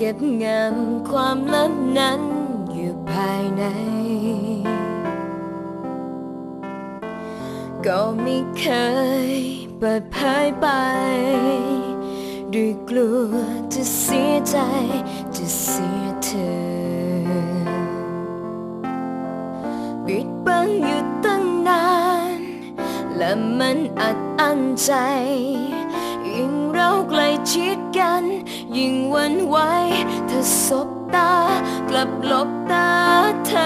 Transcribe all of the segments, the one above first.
ก็บงำความลับนั้นอยู่ภายใน ก็ไม่เคยเปิดเผยไป ด้วยกลัวจะเสียใจจะเสียเธอ ปิดบังอยู่ตั้งนาน และมันอัดอั้นใจ ยิ่งเราใกล้ชิดกัน ยิ่งวันไหวเธอสบตากลับหลบตาเธอ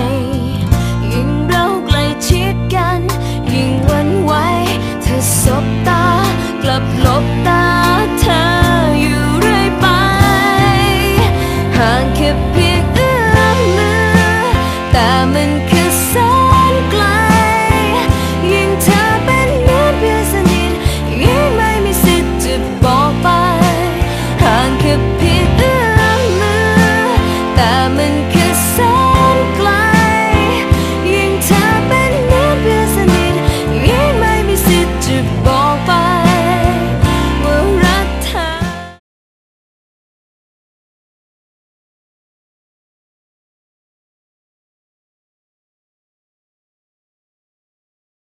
บตากลับหลบตาเธออยู่เรื่อยไปห่างแค่เพียงเอื้อมมือแต่มันคือแสนไกล ยิ่งเธอเป็นเหมือนเพื่อนสนิทยิ่งไม่มีสิทธิ์จะบอกไปห่างแค่เพียง